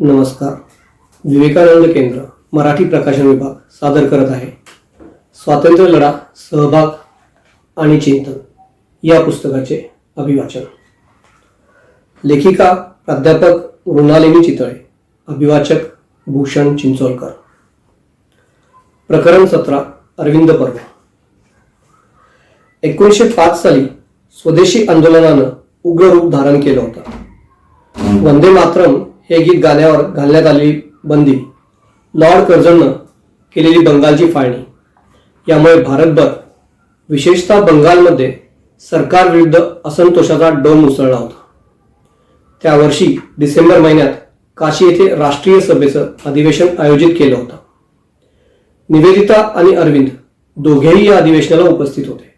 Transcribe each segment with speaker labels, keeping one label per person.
Speaker 1: नमस्कार. विवेकानंद केंद्र मराठी प्रकाशन विभाग सादर करत आहे. स्वातंत्र्य लढा सहभाग आणि चिंतन या पुस्तकाचे अभिवाचन. लेखिका प्राध्यापक मृणालिनी चितळे अभिवाचक भूषण चिंचोलकर. प्रकरण सतरा अरविंद पर्व एकोणीसशे पाच साली स्वदेशी आंदोलनानं उग्र रूप धारण केलं होतं. वंदे मातरम हे गीत गाण्यावर घालण्यात आलेली बंदी. लॉर्ड कर्जननं केलेली बंगालची फाळणी. यामुळे भारतभर विशेषतः बंगालमध्ये सरकारविरुद्ध असंतोषाचा डोम उसळला होता. त्या वर्षी डिसेंबर महिन्यात काशी येथे राष्ट्रीय सभेचं अधिवेशन आयोजित केलं होतं. निवेदिता आणि अरविंद दोघेही या अधिवेशनाला उपस्थित होते.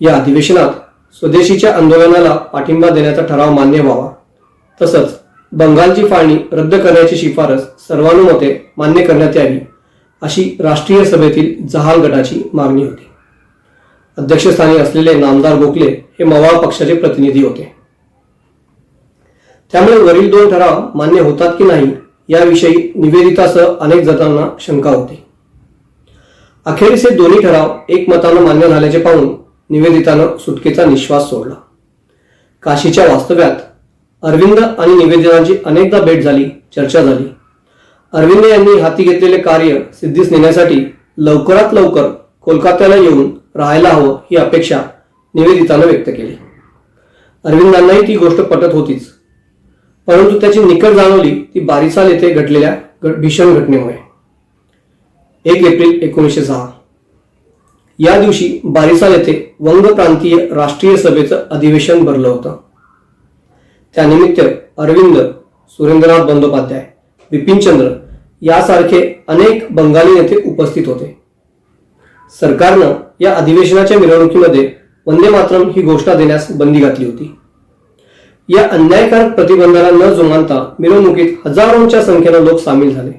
Speaker 1: या अधिवेशनात स्वदेशीच्या आंदोलनाला पाठिंबा देण्याचा ठराव मान्य व्हावा. तसंच बंगालची फाळणी रद्द करण्याची शिफारस सर्वानुमते मान्य करण्यात यावी अशी राष्ट्रीय सभेतील जहाल गटाची मागणी होती. अध्यक्षस्थानी असलेले नामदार गोखले हे मवाळ पक्षाचे प्रतिनिधी होते. त्यामुळे वरील दोन ठराव मान्य होतात की नाही याविषयी निवेदितासह अनेक जणांना शंका होती. अखेरीस हे दोन्ही ठराव एकमतानं मान्य झाल्याचे पाहून निवेदितानं सुटकेचा निश्वास सोडला. काशीच्या वास्तव्यात अरविंद आणि निवेदितांची अनेकदा भेट झाली चर्चा झाली. अरविंद यांनी हाती घेतलेले कार्य सिद्धीस नेण्यासाठी लवकरात लवकर कोलकात्याला येऊन राहायला हवं ही अपेक्षा निवेदितानं व्यक्त केली. अरविंदांनाही ती गोष्ट पटत होतीच. परंतु त्याची निकट जाणवली ती बारिसाल येथे घडलेल्या भीषण घटनेमुळे. एक एप्रिल एकोणीसशे सहा. या दिवशी बारिसाल येथे वंग प्रांतीय राष्ट्रीय सभेचं अधिवेशन भरलं होतं. त्यानिमित्त अरविंद सुरेंद्रनाथ बंदोपाध्याय बिपिनचंद्र यासारखे अनेक बंगाली नेते उपस्थित होते. सरकारनं या अधिवेशनाच्या मिरवणुकीमध्ये वंदे मातरम ही घोषणा देण्यास बंदी घातली होती. या अन्यायकारक प्रतिबंधाला न जुमानता मिरवणुकीत हजारोंच्या संख्येनं लोक सामील झाले.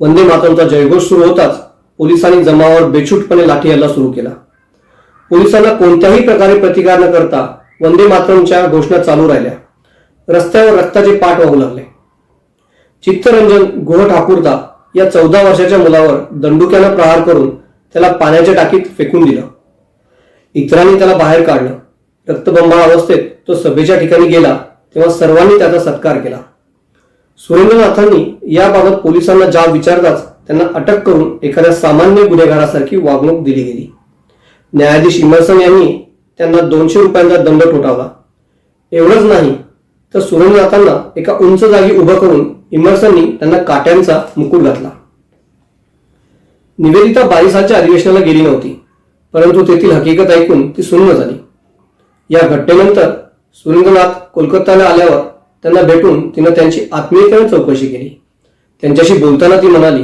Speaker 1: वंदे मातरमचा जयघोष सुरू होताच पोलिसांनी जमावावर बेछूटपणे लाठी हल्ला सुरू केला. पोलिसांना कोणत्याही प्रकारे प्रतिकार न करता वंदे मातरमच्या घोषणा चालू राहिल्या. रस्त्यावर रक्ताचे पाठ वाहू लागले. चित्तरंजन गुह ठाकूरदा या चौदा वर्षाच्या मुलावर दंडुक्यानं प्रहार करून त्याला पाण्याच्या टाकीत फेकून दिलं. इतरांनी त्याला बाहेर काढलं. रक्तबंबाळ अवस्थेत तो सभेच्या ठिकाणी गेला तेव्हा सर्वांनी त्याचा सत्कार केला. सुरेंद्रनाथांनी याबाबत पोलिसांना जाब विचारताच त्यांना अटक करून एखाद्या सामान्य गुन्हेगारासारखी वागणूक दिली गेली. न्यायाधीश इमर्सन यांनी त्यांना दोनशे रुपयांचा दंड ठोठावला. एवढंच नाही तर सुरेंद्रनाथांना एका उंच जागी उभं करून इमरसननी त्यांना काट्यांचा मुकुट घातला. निवेदिता बारिसाच्या अधिवेशनाला गेली नव्हती परंतु तेथील हकीकत ऐकून ती सुन्न झाली. या घटनेनंतर सुरेंद्रनाथ कोलकाताला आल्यावर त्यांना भेटून तिनं त्यांची आत्मीयतेने चौकशी केली. त्यांच्याशी बोलताना ती म्हणाली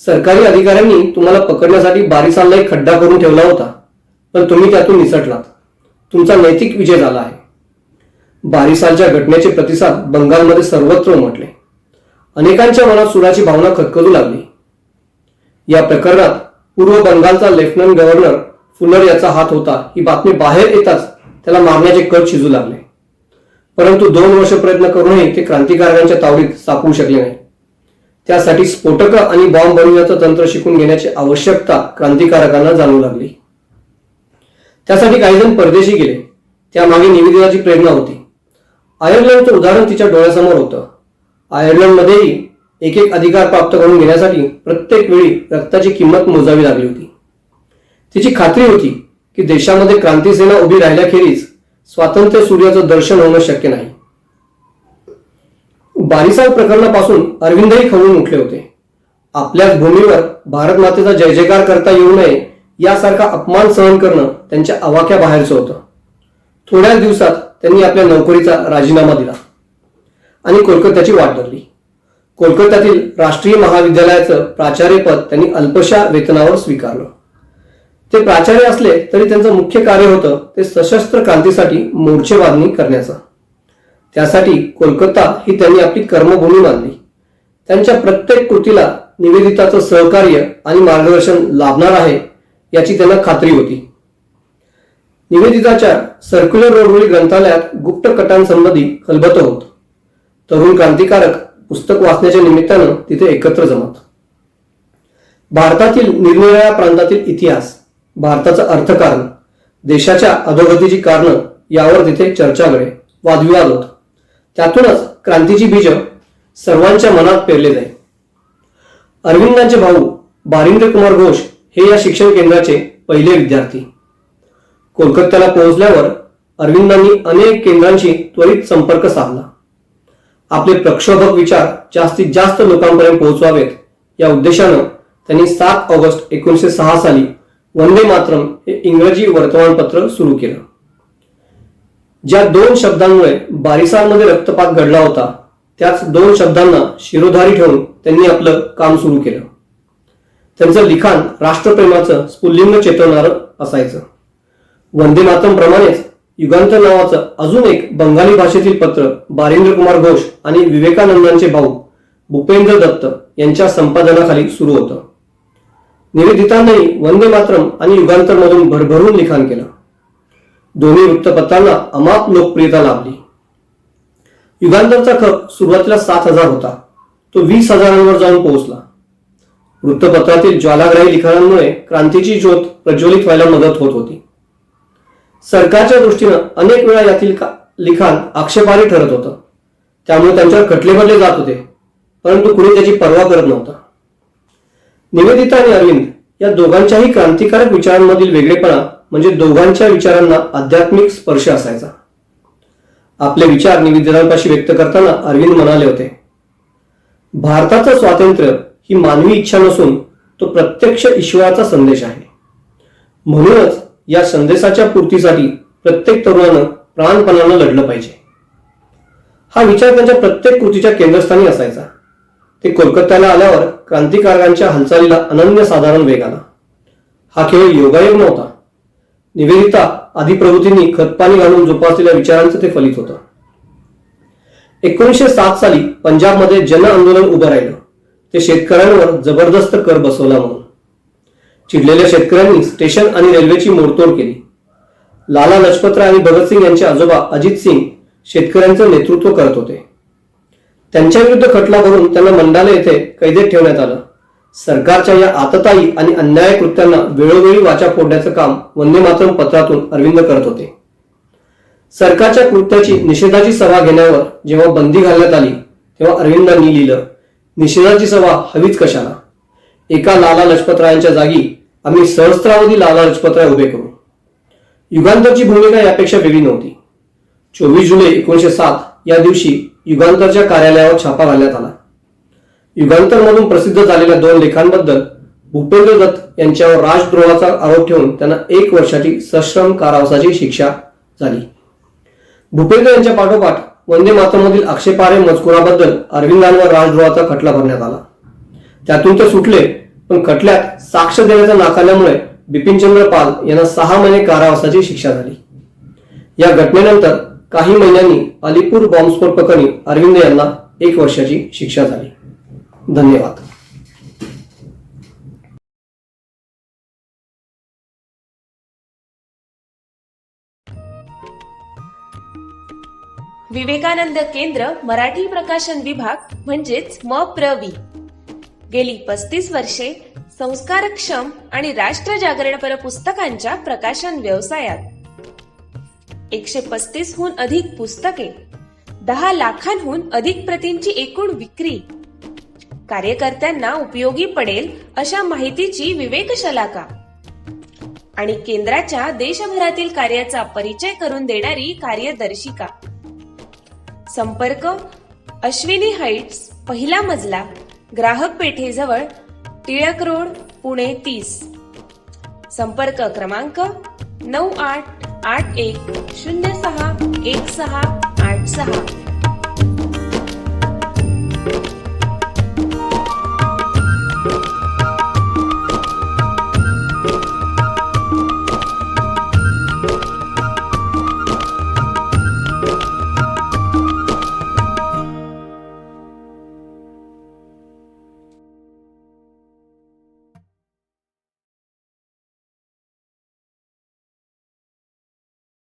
Speaker 1: सरकारी अधिकाऱ्यांनी तुम्हाला पकडण्यासाठी बारिसांना एक खड्डा करून ठेवला होता पण तुम्ही त्यातून निसटलात. तुमचा नैतिक विजय झाला आहे. बारिसालच्या घटनेचे प्रतिसाद बंगालमध्ये सर्वत्र उमटले. अनेकांच्या मनात सुराची भावना खतखजू लागली. या प्रकरणात पूर्व बंगालचा लेफ्टनंट गव्हर्नर फुलर याचा हात होता ही बातमी बाहेर येताच त्याला मारण्याचे कट शिजू लागले. परंतु दोन वर्ष प्रयत्न करूनही ते क्रांतिकारकांच्या तावडीत सापडू शकले नाही त्यासाठी स्फोटक आणि बॉम्ब बनवण्याचं तंत्र शिकून घेण्याची आवश्यकता क्रांतिकारकांना जाणू लागली. त्यासाठी काही जण परदेशी गेले. त्यामागे निवेदनाची प्रेरणा होती. आयर्लंडचं उदाहरण तिच्या डोळ्यासमोर होतं. आयर्लंडमध्येही एक एक अधिकार प्राप्त करून घेण्यासाठी प्रत्येक वेळी रक्ताची किंमत मोजावी लागली होती. तिची खात्री होती की देशामध्ये क्रांतीसेना उभी राहिल्याखेरीज स्वातंत्र्य सूर्याचं दर्शन होणं शक्य नाही. बारिसाल प्रकरणापासून अरविंदही खवळून उठले होते. आपल्याच भूमीवर भारत मातेचा जय जयकार करता येऊ नये यासारखा अपमान सहन करणं त्यांच्या आवाक्या बाहेरचं होतं. थोड्याच दिवसात त्यांनी आपल्या नोकरीचा राजीनामा दिला. आणि कोलकात्याची वाट धरली. कोलकात्यातील राष्ट्रीय महाविद्यालयाचं प्राचार्यपद त्यांनी अल्पशा वेतनावर स्वीकारलं. ते प्राचार्य असले तरी त्यांचं मुख्य कार्य होतं ते सशस्त्र क्रांतीसाठी मोर्चे बांधणी करण्याचं. त्यासाठी कोलकाता ही त्यांनी आपली कर्मभूमी मानली. त्यांच्या प्रत्येक कृतीला निवेदिताचं सहकार्य आणि मार्गदर्शन लाभणार आहे याची त्यांना खात्री होती. निवेदिताच्या सर्क्युलर रोडवरील ग्रंथालयात गुप्त कटांसंबंधी खलबत होत. तरुण क्रांतिकारक पुस्तक वाचण्याच्या निमित्तानं तिथे एकत्र जमत. भारतातील निरनिराळ्या प्रांतातील इतिहास भारताचं अर्थकारण देशाच्या अधोगतीची कारणं यावर तिथे चर्चा घडे वादविवाद होत. त्यातूनच क्रांतीची बीज सर्वांच्या मनात पेरले जाईल. अरविंदांचे भाऊ बारिंद्र कुमार घोष हे या शिक्षण केंद्राचे पहिले विद्यार्थी. कोलकात्याला पोहोचल्यावर अरविंदांनी अनेक केंद्रांशी त्वरित संपर्क साधला. आपले प्रक्षोभक विचार जास्तीत जास्त लोकांपर्यंत पोहोचवावेत या उद्देशानं त्यांनी सात ऑगस्ट एकोणीसशे सहा साली वंदे मातरम हे इंग्रजी वर्तमानपत्र सुरू केलं. ज्या दोन शब्दांमुळे बारिसांमध्ये रक्तपात घडला होता त्याच दोन शब्दांना शिरोधारी ठेवून त्यांनी आपलं काम सुरू केलं. त्यांचं लिखाण राष्ट्रप्रेमाचं स्फुल्लिंग चेतवणारं असायचं. वंदे मातम प्रमाणेच युगांतर नावाचं अजून एक बंगाली भाषेतील पत्र बारिंद्र कुमार घोष आणि विवेकानंदांचे भाऊ भूपेंद्र दत्त यांच्या संपादनाखाली सुरू होतं. निवेदितांनाही वंदे मातरम आणि युगांतर मधून भरभरून लिखाण केलं. दोन्ही वृत्तपत्रांना अमाप लोकप्रियता लाभली. युगांतरचा खप सुरुवातीला सात हजार होता. तो वीस हजारांवर जाऊन पोहोचला. वृत्तपत्रातील ज्वालाग्राही लिखाणांमुळे क्रांतीची ज्योत प्रज्वलित व्हायला मदत होत होती. सरकारच्या दृष्टीनं अनेक वेळा यातील लिखाण आक्षेपार्ह ठरत होतं. त्यामुळे त्यांच्यावर खटले भरले जात होते. परंतु कुणी त्याची पर्वा करत नव्हता. निवेदिता आणि अरविंद या दोघांच्याही क्रांतिकारक विचारांमधील वेगळेपणा म्हणजे दोघांच्या विचारांना आध्यात्मिक स्पर्श असायचा. आपले विचार निवेदितांपाशी व्यक्त करताना अरविंद म्हणाले होते भारताचं स्वातंत्र्य ही मानवी इच्छा नसून तो प्रत्यक्ष ईश्वराचा संदेश आहे. म्हणूनच या संदेशाच्या पूर्तीसाठी प्रत्येक तरुणानं प्राणपणानं लढलं पाहिजे. हा विचार त्यांच्या प्रत्येक कृतीच्या केंद्रस्थानी असायचा. ते कोलकात्याला आल्यावर क्रांतिकारकांच्या हालचालीला अनन्यसाधारण वेग आला. हा खेळ योगायोग नव्हता. निवेदिता आदी प्रवृत्तींनी खतपाणी घालून जोपासलेल्या विचारांचं ते फलित होतं. एकोणीसशे सात साली पंजाबमध्ये जन आंदोलन उभं राहिलं. ते शेतकऱ्यांवर जबरदस्त कर बसवला म्हणून. चिडलेल्या शेतकऱ्यांनी स्टेशन आणि रेल्वेची मोडतोड केली. लाला लजपतराय आणि भगतसिंग यांचे आजोबा अजित सिंग शेतकऱ्यांचं नेतृत्व करत होते. त्यांच्या विरुद्ध खटला भरून त्यांना मंडाले येथे कैदेत ठेवण्यात आलं. सरकारच्या या आतताई आणि अन्याय कृत्यांना वेळोवेळी वाचा फोडण्याचं काम वंदे मातरम पत्रातून अरविंद करत होते. सरकारच्या कृत्याची निषेधाची सभा घेण्यावर जेव्हा बंदी घालण्यात आली तेव्हा अरविंदांनी लिहिलं निषेधाची सभा हवीच कशाला? एका लाला लजपतरायांच्या जागी आम्ही सहस्त्रावधी लाला लजपतराय उभे करू. युगांतरची भूमिका यापेक्षा वेगळी नव्हती. चोवीस जुलै एकोणीसशे सात या दिवशी युगांतरच्या कार्यालयावर छापा घालण्यात आला. युगांतर मधून प्रसिद्ध झालेल्या दोन लेखांबद्दल भूपेंद्र दत्त यांच्यावर राजद्रोहाचा आरोप ठेवून त्यांना एक वर्षाची सश्रम कारावासाची शिक्षा झाली. भूपेंद्र यांच्या पाठोपाठ वंदे मातरमधील आक्षेपार्ह मजकुराबद्दल अरविंदांवर राजद्रोहाचा खटला भरण्यात आला. त्यातून ते सुटले पण खटल्यात साक्ष देण्याचा नाकारल्यामुळे बिपिनचंद्र पाल यांना सहा महिने कारावासाची शिक्षा झाली. या घटनेनंतर काही महिन्यांनी अलीपूर बॉम्बस्फोट प्रकरणी अरविंद यांना एक वर्षाची शिक्षा झाली. धन्यवाद.
Speaker 2: विवेकानंद केंद्र मराठी प्रकाशन विभाग म्हणजेच म प्रवी गेली पस्तीस वर्षे संस्कारक्षम आणि राष्ट्र जागरणपर पुस्तकांच्या प्रकाशन व्यवसायात. एकशे पस्तीस हून अधिक पुस्तके दहा लाखांहून अधिक प्रतींची एकूण विक्री. कार्यकर्त्यांना उपयोगी पडेल अशा माहितीची विवेकशलाका. आणि केंद्राच्या देशभरातील कार्याचा परिचय करून देणारी कार्यदर्शिका. संपर्क अश्विनी हाईट्स पहिला मजला ग्राहक पेठेजवळ टिळक रोड पुणे तीस. संपर्क क्रमांक नऊ आठ आठ एक शून्य सहा एक सहा आठ सहा.